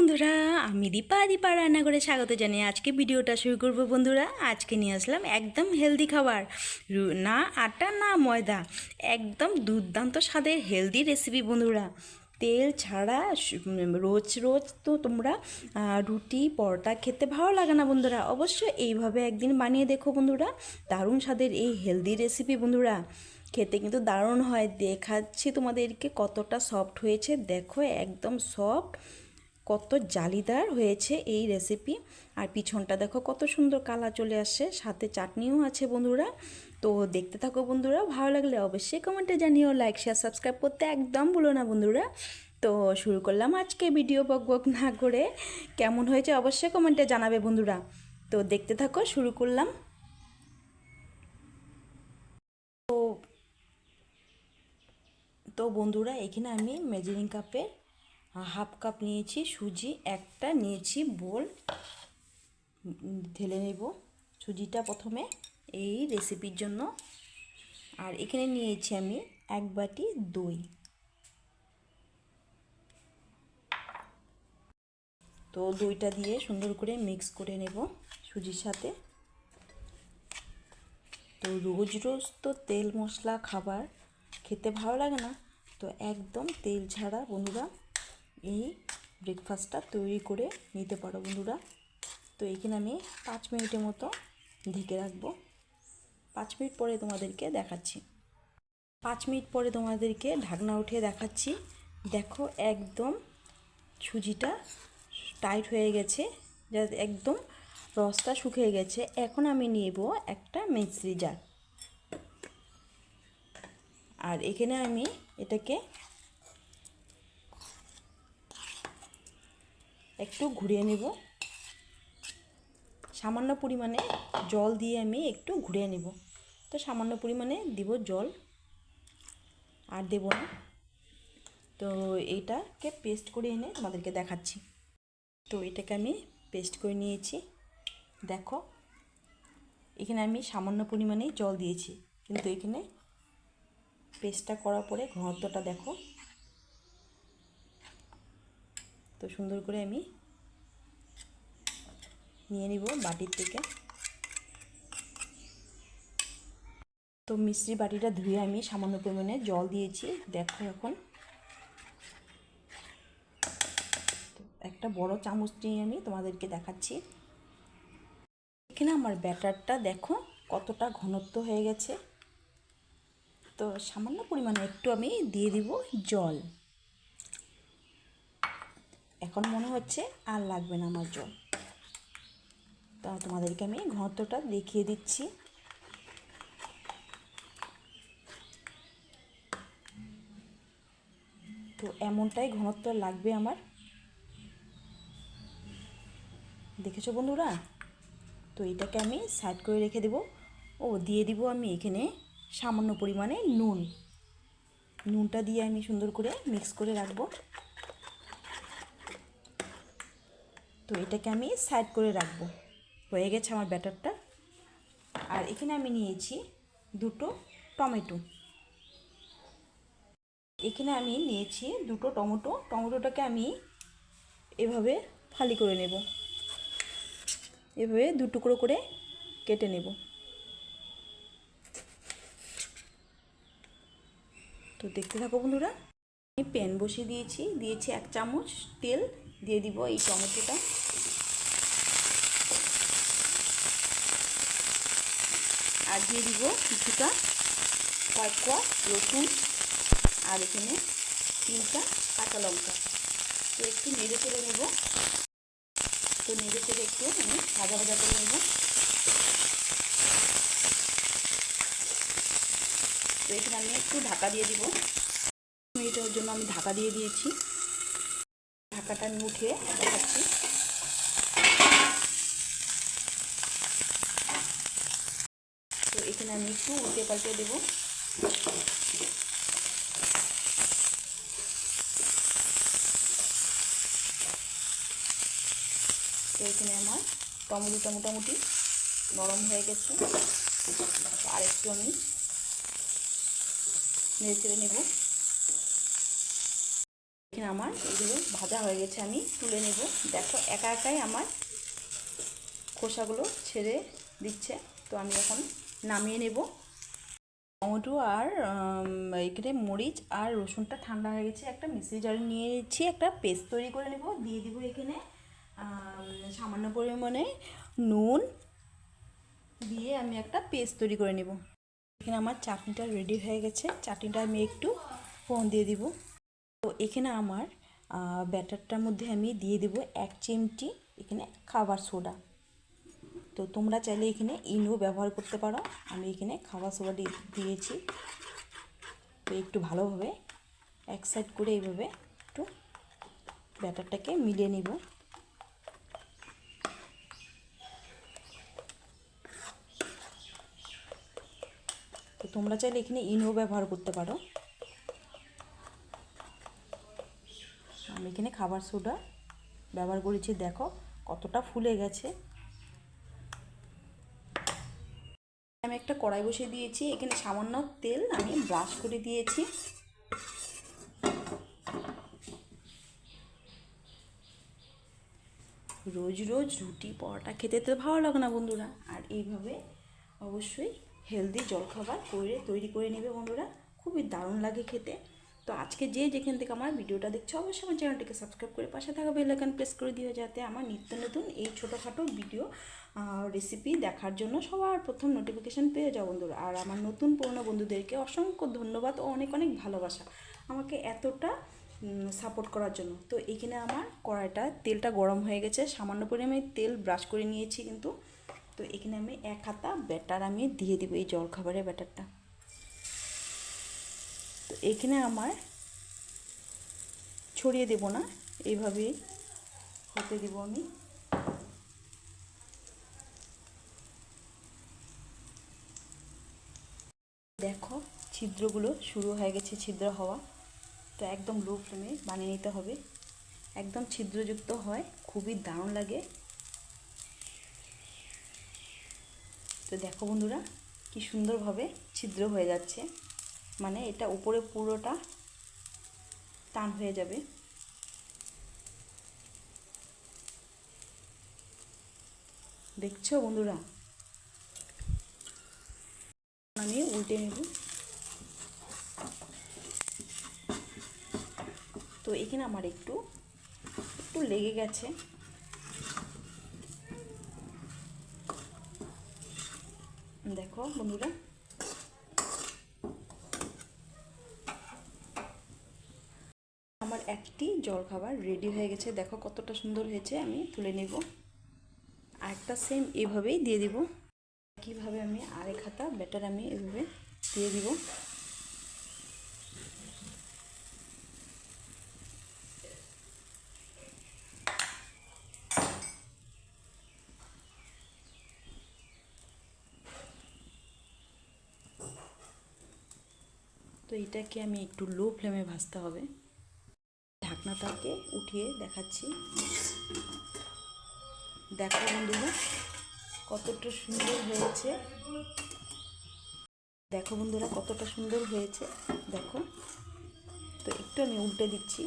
বন্ধুরা, আমি দীপা দীপা রান্না করে স্বাগত জানিয়ে আজকে ভিডিওটা শুরু করব বন্ধুরা। আজকে নিয়ে আসলাম একদম হেলদি খাবার না আটা, না ময়দা। একদম দুর্দান্ত স্বাদের হেলদি রেসিপি বন্ধুরা। তেল ছাড়া রোজ রোজ তো তোমরা রুটি, পরোটা খেতে ভালো লাগে না বন্ধুরা। অবশ্যই এইভাবে একদিন বানিয়ে দেখো বন্ধুরা। দারুণ স্বাদের এই হেলদি রেসিপি বন্ধুরা। খেতে কিন্তু দারুণ হয়। দেখাচ্ছি তোমাদেরকে কতটা সফট হয়েছে। দেখো, একদম সফট কত জালিদার হয়েছে এই রেসিপি আর পিছনটা দেখো কত সুন্দর কালা চলে আসছে, সাথে চাটনিও আছে বন্ধুরা। তো দেখতে থাকো বন্ধুরা, ভালো লাগলে অবশ্যই কমেন্টে জানিও লাইক শেয়ার সাবস্ক্রাইব করতে একদম ভুলো না বন্ধুরা। তো শুরু করলাম আজকে ভিডিও বক বক না করে। কেমন হয়েছে অবশ্যই কমেন্টে জানাবে বন্ধুরা। তো দেখতে থাকো, শুরু করলাম। তো তো বন্ধুরা, এখানে আমি মেজারিং কাপে হাফ কাপ নিয়েছি, সুজি একটা নিয়েছি, বোল। ঢেলে নেব সুজিটা প্রথমে এই রেসিপির জন্য। আর এখানে নিয়েছি আমি এক বাটি দই। তো দইটা দিয়ে সুন্দর করে মিক্স করে নেব সুজির সাথে। তো রোজ রোজ তো তেল মশলা খাবার খেতে ভালো লাগে না। তো একদম তেল ছাড়া বন্ধুরা এই ব্রেকফাস্টটা তৈরি করে নিতে পারো বন্ধুরা। তো এখানে আমি পাঁচ মিনিটের মতো ঢেকে রাখব। পাঁচ মিনিট পরে তোমাদেরকে দেখাচ্ছি। পাঁচ মিনিট পরে তোমাদেরকে ঢাকনা উঠিয়ে দেখাচ্ছি। দেখো একদম সুজিটা টাইট হয়ে গেছে যা একদম রসটা শুকিয়ে গেছে। এখন আমি নেব একটা মিক্সি জার আর এখানে আমি এটাকে একটু ঘুরিয়ে নেব। সামান্য পরিমাণে জল দিয়ে আমি একটু ঘুরিয়ে নেব। তো সামান্য পরিমাণে দিব জল। আর দেব না। তো এইটাকে পেস্ট করে এনে তোমাদেরকে দেখাচ্ছি। তো এটাকে আমি পেস্ট করে নিয়েছি। দেখো, এখানে আমি সামান্য পরিমাণে জল দিয়েছি। কিন্তু এখানে পেস্টটা করার পরে ঘনত্বটা দেখো। তো সুন্দর করে আমি নিয়ে নিব বাটির থেকে। তো মিষ্টি বাটিটা ধুয়ে আমি সামান্য পরিমাণে জল দিয়েছি, দেখো এখন। একটা বড় চামচ নিয়ে আমি তোমাদেরকে দেখাচ্ছি। এখানে আমার ব্যাটারটা দেখো কতটা ঘনত্ব হয়ে গেছে। তো সামান্য পরিমাণে একটু আমি দিয়ে দিব জল। এখন মনে হচ্ছে আর লাগবে না আমার জল। তা তোমাদেরকে আমি ঘনত্বটা দেখিয়ে দিচ্ছি। তো এমনটাই ঘনত্ব লাগবে আমার। দেখেছ বন্ধুরা? তো এটাকে আমি সাইড করে রেখে দেব। ও, দিয়ে দিব আমি এখানে সামান্য পরিমাণে নুন। নুনটা দিয়ে আমি সুন্দর করে মিক্স করে রাখব। তো এটাকে আমি সাইড করে রাখব। হয়ে গেছে আমার ব্যাটারটা। আর এখানে আমি নিয়েছি দুটো টমেটো। এখানে আমি নিয়েছি দুটো টমেটো। টমেটোটাকে আমি এভাবে ফালি করে নেব। এভাবে দু টুকরো করে কেটে নেব। তো দেখতে থাকো বন্ধুরা, আমি প্যান বসিয়ে দিয়েছি। দিয়েছি এক চামচ তেল। দিয়ে দিব এই টমেটোটা। আর দিয়ে দিব কিছুটা কয়েক কোয়া রসুন আর এখানে তিনটা কাঁচা লঙ্কা। তো একটু নেড়ে চেড়ে নেব। তো নেড়ে চেড়ে একটু আমি ভাজা ভাজা করে নেব। তো এখানে আমি একটু ঢাকা দিয়ে দিব। মিনিটের জন্য আমি ঢাকা দিয়ে দিয়েছি। ঢাকাটা আমি উঠিয়ে দেখাচ্ছি। এখানে আমি একটু উল্টে পাল্টে দেবো। তো এখানে আমার টমেটোটা মোটামুটি নরম হয়ে গেছে। আর একটু আমি নেড়ে নেব। এখানে আমার এগুলো ভাজা হয়ে গেছে, আমি তুলে নেব। দেখো, একা একাই আমার খোসাগুলো ছেড়ে দিচ্ছে। তো আমি এখন নামিয়ে নেব। টমেটো আর এখানে মরিচ আর রসুনটা ঠান্ডা হয়ে গেছে। একটা মিক্সি জারে নিয়েছি একটা পেস্ট তৈরি করে নেব। দিয়ে দিব এখানে সামান্য পরিমাণে নুন। দিয়ে আমি একটা পেস্ট তৈরি করে নেব। এখানে আমার চাটনিটা রেডি হয়ে গেছে। চাটনিটা আমি একটু ফোন দিয়ে দিব। তো এখানে আমার ব্যাটারটার মধ্যে আমি দিয়ে দেব এক চিমটি, এখানে খাবার সোডা। তো তোমরা চাইলে এখানে ইনো ব্যবহার করতে পারো। আমি এখানে সোডা দিয়ে দিয়েছি। তো একটু ভালোভাবে এক সাইড করে এইভাবে একটু ব্যাটারটাকে মিলিয়ে নিব। তো তোমরা চাইলে এখানে ইনো ব্যবহার করতে পারো। আমি এখানে খাবার সোডা ব্যবহার করেছি। দেখো কতটা ফুলে গেছে। আমি একটা কড়াই বসে দিয়েছি, এখানে সামান্য তেল আমি ব্রাশ করে দিয়েছি। রোজ রোজ রুটি, পরোটা খেতে তো ভালো লাগে না বন্ধুরা। আর এইভাবে অবশ্যই হেলদি জলখাবার করে তৈরি করে নেবে বন্ধুরা। খুবই দারুণ লাগে খেতে। তো আজকে যে যেখান থেকে আমার ভিডিওটা দেখছ, অবশ্যই আমার চ্যানেলটিকে সাবস্ক্রাইব করে পাশে থাকা বেল আইকন প্রেস করে দিও যাতে আমার নিত্য নতুন এই ছোটোখাটো ভিডিও রেসিপি দেখার জন্য সবার প্রথম নোটিফিকেশান পেয়ে যাও বন্ধুরা। আর আমার নতুন পুরনো বন্ধুদেরকে অসংখ্য ধন্যবাদ ও অনেক অনেক ভালোবাসা আমাকে এতটা সাপোর্ট করার জন্য। তো এখানে আমার কড়াইটা, তেলটা গরম হয়ে গেছে, সামান্য পরিমাণে তেল ব্রাশ করে নিয়েছি কিন্তু। তো এখানে আমি এক হাতা ব্যাটার আমি দিয়ে দিব এই জলখাবারের ব্যাটারটা এখানে আমার ছড়িয়ে দেব না এইভাবেই হতে দেব আমি। দেখো, ছিদ্রগুলো শুরু হয়ে গেছে, ছিদ্র হওয়া। তো একদম লো ফ্লেমে বানিয়ে নিতে হবে। একদম ছিদ্রযুক্ত হয়, খুবই দারুণ লাগে। তো দেখো বন্ধুরা, কি সুন্দরভাবে ছিদ্র হয়ে যাচ্ছে। মানে এটা উপরে পুরোটা টান হয়ে যাবে। দেখছ বন্ধুরা? আমি উল্টে নেব। তো এখানে আমার একটু একটু লেগে গেছে। দেখো বন্ধুরা আমার একটি জলখাবার রেডি হয়ে গেছে। দেখো কতটা সুন্দর হয়েছে, আমি তুলে নেব। আরেকটা সেম এভাবেই দিয়ে দিব। কীভাবে আমি আরেক হাতা ব্যাটার আমি এভাবে দিয়ে দিব। তো এটাকে আমি একটু লো ফ্লেমে ভাজতে হবে। ঢাকনাটাকে উঠিয়ে দেখাচ্ছি। দেখো বন্ধুরা, কতটা সুন্দর হয়েছে। দেখো বন্ধুরা, কতটা সুন্দর হয়েছে। দেখো, তো একটু আমি উল্টে দিচ্ছি।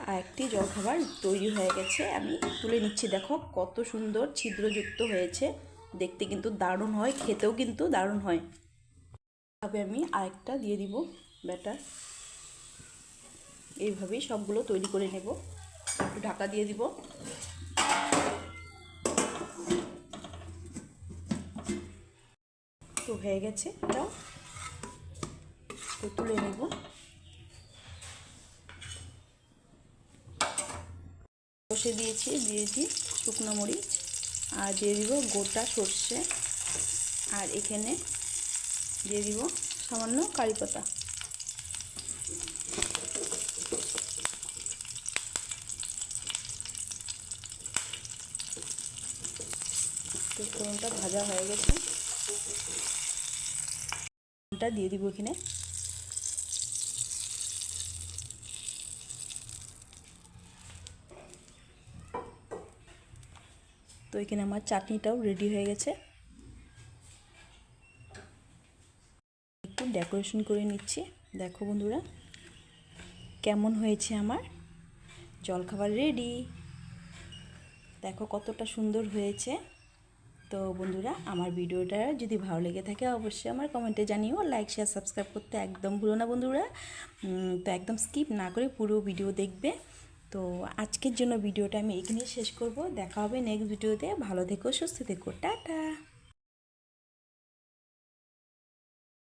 আর একটি জলখাবার তৈরি হয়ে গেছে, আমি তুলে নিচ্ছি। দেখো, কত সুন্দর ছিদ্রযুক্ত হয়েছে। দেখতে কিন্তু দারুণ হয়, খেতেও কিন্তু দারুণ হয়। তবে আমি আরেকটা দিয়ে দিব, ব্যাটার। এইভাবেই সবগুলো তৈরি করে নেব। একটু ঢাকা দিয়ে দিব। তো হয়ে গেছে এটাও তো তুলে নেব। বসে দিয়েছি দিয়েছি শুকনো মরিচ। আর দিয়ে দিব গোটা সর্ষে। আর এখানে দিয়ে দিব সামান্য কারি পাতা। ফোড়নটা ভাজা হয়ে গেছে। ফোড়নটা দিয়ে দিব এখানে। তো এখানে আমার চাটনিটাও রেডি হয়ে গেছে। একটু ডেকোরেশন করে নিচ্ছি। দেখো বন্ধুরা, কেমন হয়েছে আমার? জলখাবার রেডি দেখো কতটা সুন্দর হয়েছে। তো বন্ধুরা, আমার ভিডিওটা যদি ভালো লেগে থাকে অবশ্যই আমার কমেন্টে জানিও। লাইক শেয়ার সাবস্ক্রাইব করতে একদম ভুলো না বন্ধুরা। তো একদম স্কিপ না করে পুরো ভিডিও দেখবে। তো আজকের জন্য ভিডিওটা আমি এখানেই শেষ করব। দেখা হবে নেক্সট ভিডিওতে ভালো থেকো, সুস্থ থেকো। টাটা!